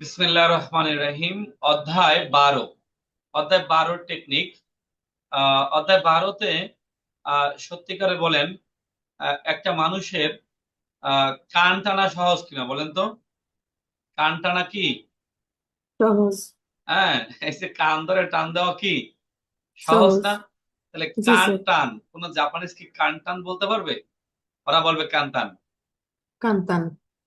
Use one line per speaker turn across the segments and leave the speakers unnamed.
বিসমিল্লাহ রহমানির রহিম অধ্যায় বারো। অধ্যায় বারোর টেকনিক অধ্যায় বারোতে সত্যিকারে বলেন একটা মানুষের কান টানা সহজ কিনা বলেন তো? কান টানা কি?
সহজ।
হ্যাঁ কান ধরে টান দেওয়া কি? সহজ না? তাহলে কান টান কোন জাপানিজ কি কান টান বলতে পারবে? ওরা বলবে কান টান।
কান্তান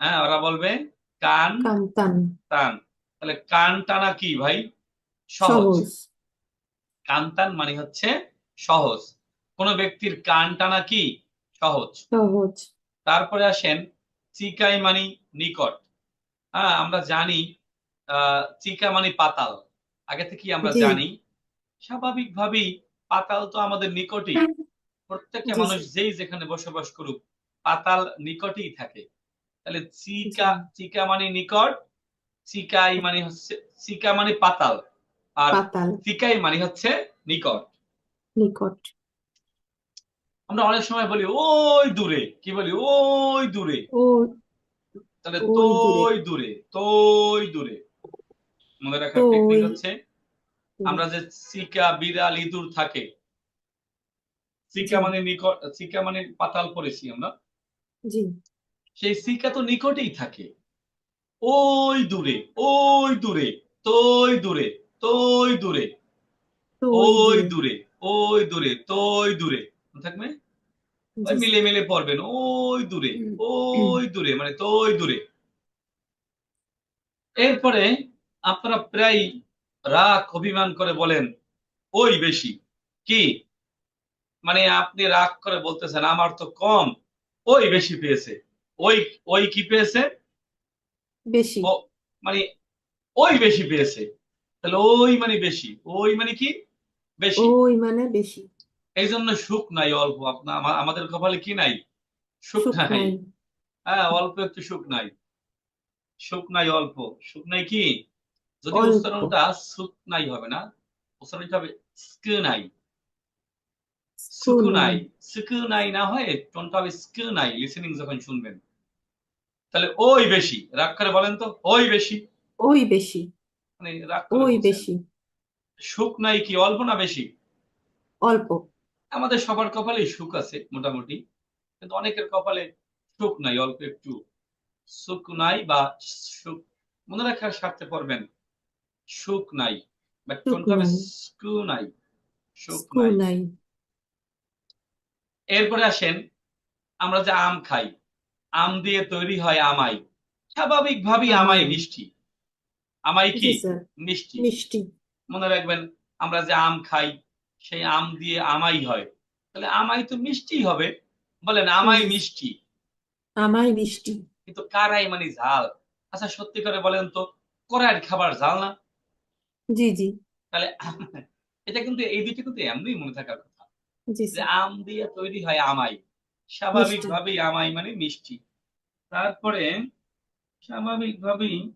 হ্যাঁ ওরা বলবে কান
কান্তান।
টান তাহলে কান টানা কি ভাই? সহজ। কানটান মানে হচ্ছে সহজ। কোন ব্যক্তির কান টানা কি? সহজ।
সহজ।
তারপরে আসেন চিকাই মানে নিকট। হ্যাঁ আমরা জানি আহ চিকা মানে পাতাল। আগে থেকেই আমরা জানি। স্বাভাবিকভাবেই পাতাল তো আমাদের নিকটই। প্রত্যেকটা মানুষ যেই যেখানে বসবাস করুক পাতাল নিকটেই থাকে। তাহলে চিকা চিকা মানে নিকট চিকাই মানে হচ্ছে চিকা মানে পাতাল আর চিকাই মানে হচ্ছে নিকট।
নিকট।
আমরা অনেক সময় বলি ওই দূরে। কি বলি? ওই দূরে। তাহলে তোই দূরে। তোই দূরে। মনে রাখার টেকনিক হচ্ছে আমরা যে চিকা বিড়াল ইঁদুর থাকে চিকা মানে নিকট চিকা মানে পাতাল পড়েছি আমরা।
জি।
সেই চিকা তো নিকটেই থাকে। ওই দূরে ওই দূরে তোই দূরে তোই দূরে।
তো ওই দূরে।
ওই দূরে তোই দূরে। থাকবে? মিলে মিলে পড়বেন। ওই দূরে ওই দূরে মানে তোই দূরে। এরপরে আপনারা প্রায় রাগ অভিমান করে বলেন ওই বেশি কি? মানে আপনি রাগ করে বলতেছেন আমার তো কম ওই বেশি পেয়েছে। ওই ওই কি পেয়েছে?
বেশি।
মানে ওই বেশি পেয়েছে। তাহলে ওই মানে বেশি। ওই মানে কি? বেশি।
ওই মানে বেশি।
এই জন্য সুখ নাই অল্প। আপনার আমাদের কপালে কি নাই? সুখ নাই। হ্যাঁ অল্প একটু সুখ নাই। সুখ নাই অল্প। সুখ নাই কি? যদি উচ্চারণটা সুখ নাই হবে না উচ্চারণটা হবে স্ক নাই। সুকু নাই। সুকু নাই না হয় টোনটা হবে স্ক নাই লিসেনিং যখন শুনবেন। তাহলে ওই বেশি। রাগ করে বলেন তো ওই বেশি।
ওই বেশি।
মানে রাগ করে
ওই বেশি।
সুখ নাই কি অল্প না বেশি?
অল্প।
আমাদের সবার কপালে সুখ আছে মোটামুটি কিন্তু অনেকের কপালে সুখ নাই অল্প একটু। সুখ নাই বা সুখ মনে রাখার স্বার্থে পড়বেন। সুখ নাই। বা কোনটা স্কু নাই। সুখ নাই। এরপরে আসেন আমরা যে আম খাই। আম দিয়ে তৈরি হয় আমাই। স্বাভাবিকভাবেই আমাই
আমাই
মিষ্টি। আমাই কি? মিষ্টি।
মিষ্টি।
মনে রাখবেন আমরা যে আম খাই সেই আম দিয়ে আমাই হয়। তাহলে আমাই তো মিষ্টি হবে। বলেন আমাই মিষ্টি।
আমায় মিষ্টি।
কিন্তু কারাই মানে ঝাল। আচ্ছা সত্যি করে বলেন তো কড়াইয়ের খাবার ঝাল না?
জি জি।
তাহলে এটা কিন্তু এই দুইটা কিন্তু এমনি মনে থাকার কথা। যে আম দিয়ে তৈরি হয় আমাই। স্বাভাবিকভাবেই আমাই মানে মিষ্টি। তারপরে স্বাভাবিকভাবেই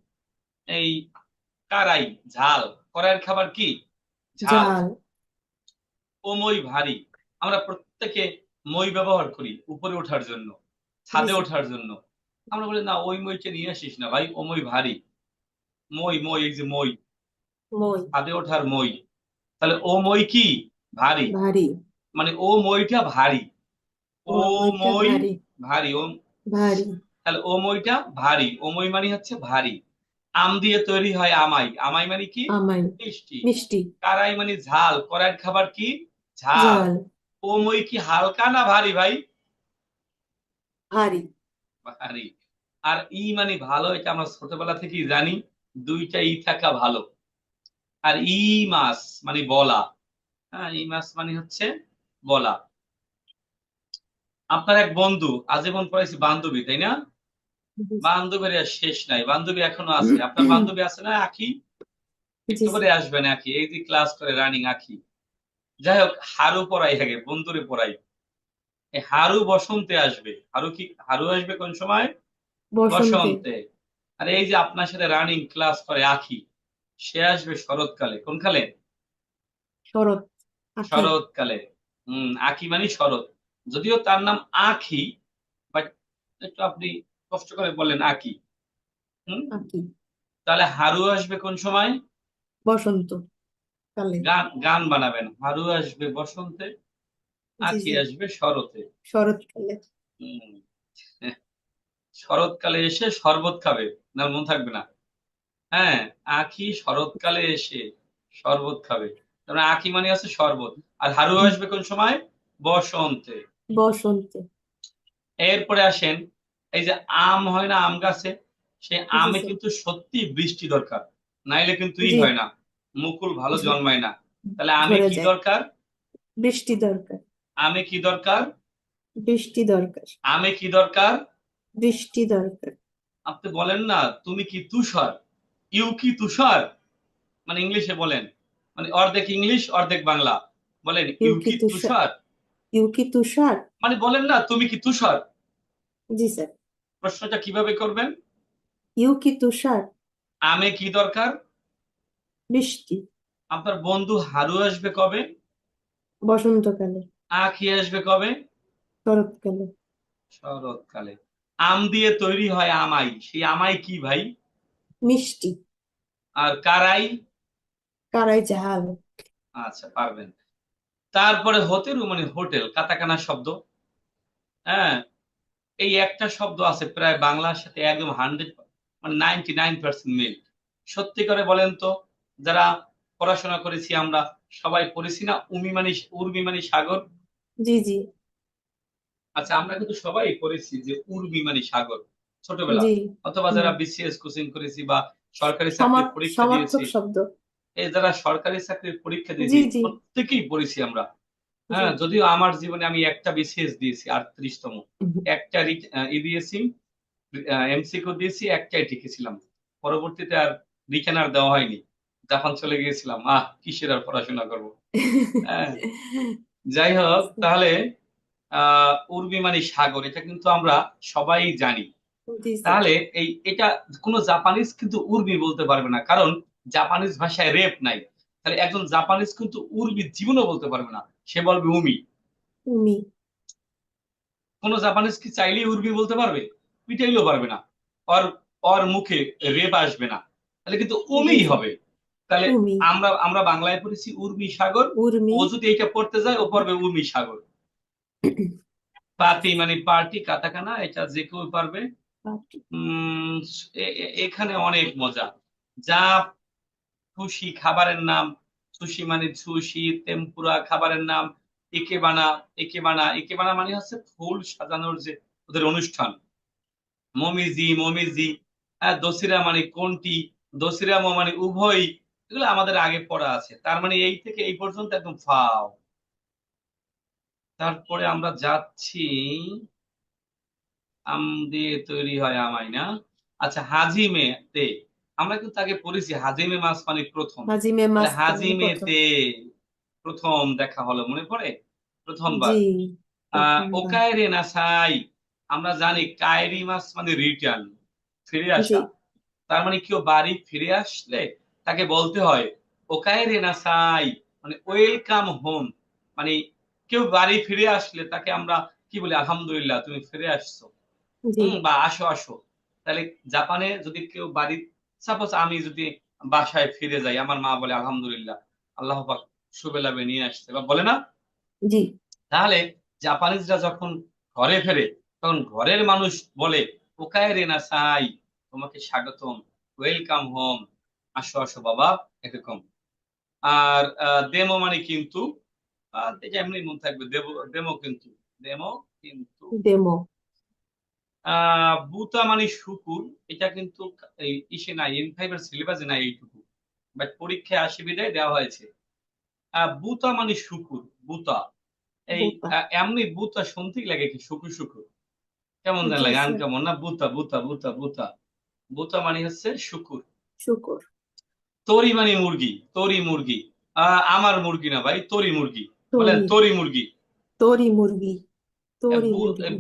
এই কারাই ঝাল কড়াইয়ের খাবার কি? ঝাল। মই ভারী। আমরা প্রত্যেকে মই ব্যবহার করি উপরে ওঠার জন্য ছাদে ওঠার জন্য। আমরা বলি না ওই মইটা নিয়ে আসিস না ভাই ও মই ভারী। মই মই এই যে মই। ছাদে ওঠার মই। তাহলে ও মই কি? ভারী।
ভারী।
মানে ও মইটা ভারী।
ও
মই
ভারী।
ভারী। ও
ভারী।
তাহলে ও মইটা ভারী। ও মই মানে হচ্ছে ভারী। আম দিয়ে তৈরি হয় আমাই। আমাই মানে কি? মিষ্টি।
মিষ্টি।
কারাই মানে ঝাল। কড়াইয়ের খাবার কি? ঝাল।
জাল
ও মই কি হালকা না ভারী ভাই?
ভারী।
ভারী। আর ই মানে ভালো এটা আমরা ছোটবেলা থেকেই জানি। দুইটা ই থাকা ভালো। আর ই মাস মানে বলা। হ্যাঁ ই মাস মানে হচ্ছে বলা। আপনার এক বন্ধু আজীবন পড়াইছি বান্ধবী তাই না? বান্ধবীর শেষ নাই। বান্ধবী এখনও আছে। আপনার বান্ধবী আছে না আখি? একটু করে আসবেন আখি। এই যে ক্লাস করে রানিং আখি। যাই হোক হারু পড়াই আগে বন্ধুরে পড়াই হারু বসন্তে আসবে। হারু কি হারু আসবে কোন সময়?
বসন্তে।
বসন্তে। আর এই যে আপনার সাথে রানিং ক্লাস করে আখি সে আসবে শরৎকালে। কোন কালে?
শরৎ
শরৎকালে। হম আখি মানে শরৎ। যদিও তার নাম আখি বাট একটু আপনি কষ্ট করে বললেন আখি হম? তাহলে হারু আসবে কোন সময়?
বসন্ত
গান গান বানাবেন। হারু আসবে বসন্তে
জি
আসবে শরতে।
শরৎকালে
শরৎকালে এসে শরবত খাবে না মন থাকবে না। হ্যাঁ আখি শরৎকালে এসে শরবত খাবে। তার মানে আখি মানে আছে শরবত। আর হারু আসবে কোন সময়? বসন্তে।
বসন্তে।
এরপরে আসেন এই যে আম হয় না আম গাছে সেই
জি
আমে কিন্তু সত্যি বৃষ্টি দরকার। নাইলে কিন্তু ই হয় না মুকুল ভালো জন্মায় না। তাহলে আমে কি দরকার?
বৃষ্টি দরকার।
আমে কি দরকার?
বৃষ্টি দরকার।
আমে কি দরকার?
বৃষ্টি দরকার।
আপনি বলেন না তুমি কি তুষার? ইউ কি তুষার? মানে ইংলিশে বলেন। মানে অর্ধেক ইংলিশ অর্ধেক বাংলা। বলেন
ইউ কি তুষার? ইউ কি তুষার?
মানে বলেন না তুমি কি তুষার?
জি স্যার।
প্রশ্নটা কীভাবে করবেন?
ইউ কি তুষার?
আমে কি দরকার?
বৃষ্টি
আপনার বন্ধু হারু আসবে কবে?
বসন্তকালে।
আখি আসবে কবে?
শরৎকালে।
শরৎকালে। আম দিয়ে তৈরি হয় আমাই। সেই আমাই কি ভাই?
মিষ্টি।
আর কারাই?
কারাই ঝাল
আচ্ছা পারবেন। তারপরে হোতেরু মানে হোটেল কাতাকানা শব্দ। হ্যাঁ এই একটা শব্দ আছে প্রায় বাংলার সাথে একদম হান্ড্রেড মানে নাইনটি নাইন পার্সেন্ট মিল। সত্যি করে বলেন তো যারা পড়াশোনা করেছি আমরা সবাই পড়েছি না উমি মানে উর্মি মানে সাগর?
জি জি।
আচ্ছা আমরা কিন্তু সবাই পড়েছি যে উর্মি মানে সাগর ছোটবেলা। অথবা যারা বিসিএস কোচিং করেছি বা সরকারি চাকরির পরীক্ষা দিয়েছি।
শব্দ।
এই যারা সরকারি চাকরির পরীক্ষা দিয়েছি প্রত্যেকেই পড়েছি আমরা। হ্যাঁ যদিও আমার জীবনে আমি একটা বিসিএস দিয়েছি আটত্রিশতম। একটা ই দিয়েছি এমসিকিউ দিয়েছি একটাই টিকেছিলাম। পরবর্তীতে আর রিটেন আর দেওয়া হয়নি। জাপান চলে গিয়েছিলাম। আহ কিসের আর পড়াশোনা করব? হ্যাঁ। যাই হোক তাহলে আহ উর্মি মানে সাগর এটা কিন্তু আমরা সবাই জানি। তাহলে এই এটা কোনো জাপানিজ কিন্তু উর্বি বলতে পারবে না কারণ জাপানিজ ভাষায় রেপ নাই। তাহলে একজন জাপানিজ কিন্তু উর্মি জীবনও বলতে পারবে না। সে বলবে উমি।
উমি।
কোনো জাপানিজ কি চাইলেই উর্মি বলতে পারবে? পিটাইলেও পারবে না। ওর ওর মুখে রেপ আসবে না। তাহলে কিন্তু
জি
হবে। তাহলে আমরা আমরা বাংলায় পড়েছি উর্মি সাগর।
উর্মি।
ও যদি এটা পড়তে যায় ও পড়বে উর্মি সাগর। পাতি মানে পার্টি কাতাকানা এটা যে কেউ পারবে। উম এখানে অনেক মজা। যা খুশি খাবারের নাম, সুশি মানে সুশি তেম্পুরা খাবারের নাম ইকেবানা ইকেবানা ইকেবানা মানে হচ্ছে ফুল সাজানোর যে ওদের অনুষ্ঠান। মমিজি মমিজি হ্যাঁ দোসিরা মানে কোনটি দোসিরামো মানে উভয় এগুলো আমাদের আগে পড়া আছে। তার মানে এই থেকে এই পর্যন্ত একদম ফাও। তারপরে আমরা যাচ্ছি। আম দিয়ে তৈরি হয় আমাই না। আচ্ছা হাজিমে আমরা কিন্তু আগে পড়েছি হাজিমে মাছ মানে প্রথম।
হাজিমে মাছ মানে প্রথম।
দেখা হলো মনে পড়ে? প্রথমবার। আহ
প্রথমবার।
ওকায়রে নাসাই আমরা জানি কায়রি মাছ মানে রিটার্ন ফিরে আসা। তার মানে কেউ বাড়ি ফিরে আসলে তাকে বলতে হয় ওকায়রে নাসাই মানে ওয়েলকাম হোম। মানে কেউ বাড়ি ফিরে আসলে তাকে আমরা কি বলি আলহামদুলিল্লাহ তুমি ফিরে আসছো। বা আসো আসো। তাহলে জাপানে যদি কেউ বাড়ি সাপোজ আমি যদি বাসায় ফিরে যাই আমার মা বলে আলহামদুলিল্লাহ আল্লাহ পাক শুভে নিয়ে আসছে। বা বলে না?
জি।
তাহলে জাপানিজরা যখন ঘরে ফেরে তখন ঘরের মানুষ বলে ওকায় রে না সাই তোমাকে স্বাগতম ওয়েলকাম হোম আসো আসো বাবা এরকম। আর দেমো মানে কিন্তু এমনি মন থাকবে ডেমো কিন্তু দেমো কিন্তু। আহ বুতা মানে শুকুর। এটা কিন্তু ইসে নাই এন ফাইভের সিলেবাসে নাই এইটুকু। বাট পরীক্ষায় আসে বিদায় দেওয়া হয়েছে। বুতা মানে শুকুর বুতা। এই এমনি বুতা শুনতেই লাগে কি শুকুর শুকুর। কেমন যেন লাগে আন কেমন না বুতা বুতা বুতা বুতা। বুতা মানে হচ্ছে শুকুর।
শুকুর।
তরি মানে মুরগি তরি মুরগি। আহ আমার মুরগি না ভাই তরি মুরগি। বলেন
তরি
মুরগি।
তরি মুরগি।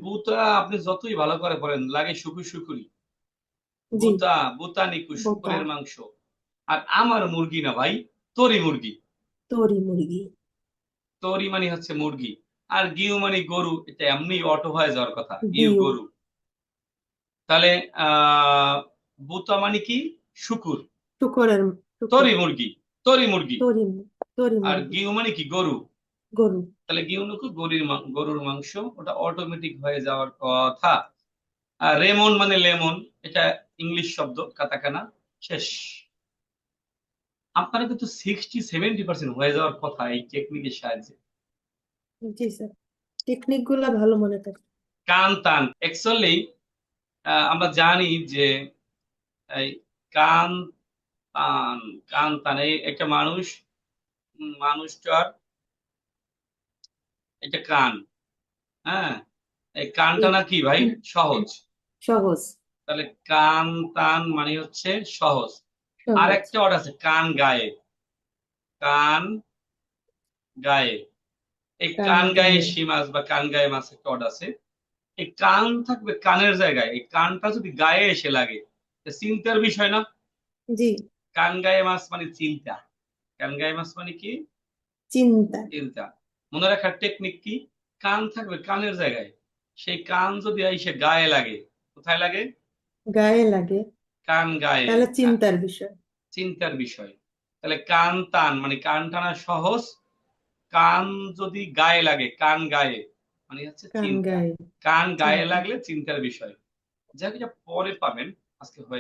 বুতা আপনি যতই ভালো করে পড়েন লাগে শুকুর শুকুরি। বুতা বুতা নিকু শুকুরের মাংস। আর আমার মুরগি না ভাই তরি মুরগি।
তরি মুরগি।
তরি মানে হচ্ছে মুরগি। আর গিউ মানে গরু এটা এমনি অটো হয়ে যাওয়ার কথা গিউ। গরু। তাহলে আহ বুতা মানে কি? শুকুর।
শুকরের শুকর।
তরি মুরগি তরি মুরগি। আর গিউ মানে কি? গরু।
গরু।
তাহলে গিউনুকু গরুর গরুর মাংস ওটা অটোমেটিক হয়ে যাওয়ার কথা। আর রেমন মানে লেমন এটা ইংলিশ শব্দ কাতাকানা শেষ। আপনারা কিন্তু সিক্সটি সেভেন্টি পার্সেন্ট হয়ে যাওয়ার কথা এই টেকনিকের সাহায্যে।
জি স্যার টেকনিকগুলা ভালো মনে থাকে
কান টান অ্যাকচুয়ালি আমরা জানি যে এই কান টান কান টান এই একটা মানুষ মানুষটার এটা কান। হ্যাঁ? এই কানটা টানা কি ভাই? সহজ।
সহজ।
তাহলে কান টান মানে হচ্ছে সহজ। আর একটা ওয়ার্ড আছে কান গায়ে। কান গায়ে। এই
কান
গায়ে
গায়ে।
সি মাছ বা কান গায়ে মাছ একটা ওয়ার্ড আছে। এই কান থাকবে কানের জায়গায়। এই কানটা যদি গায়ে এসে লাগে চিন্তার বিষয় না?
জি।
কান গায়ে মাছ মানে চিন্তা। কান গায়ে মাছ মানে কি?
চিন্তা।
চিন্তা। মনে রাখার টেকনিক কি? কান থাকবে কানের জায়গায়। সেই কান যদি এসে গায়ে লাগে কোথায় লাগে?
গায়ে লাগে।
কান গায়ে।
তাহলে চিন্তার বিষয়।
চিন্তার বিষয়। তাহলে কান টান মানে কান টানা সহজ। কান যদি গায়ে লাগে কান গায়ে মানে হচ্ছে
কান গায়ে।
কান গায়ে লাগলে চিন্তার বিষয়। যা পরে পাবেন। আজকে হয়ে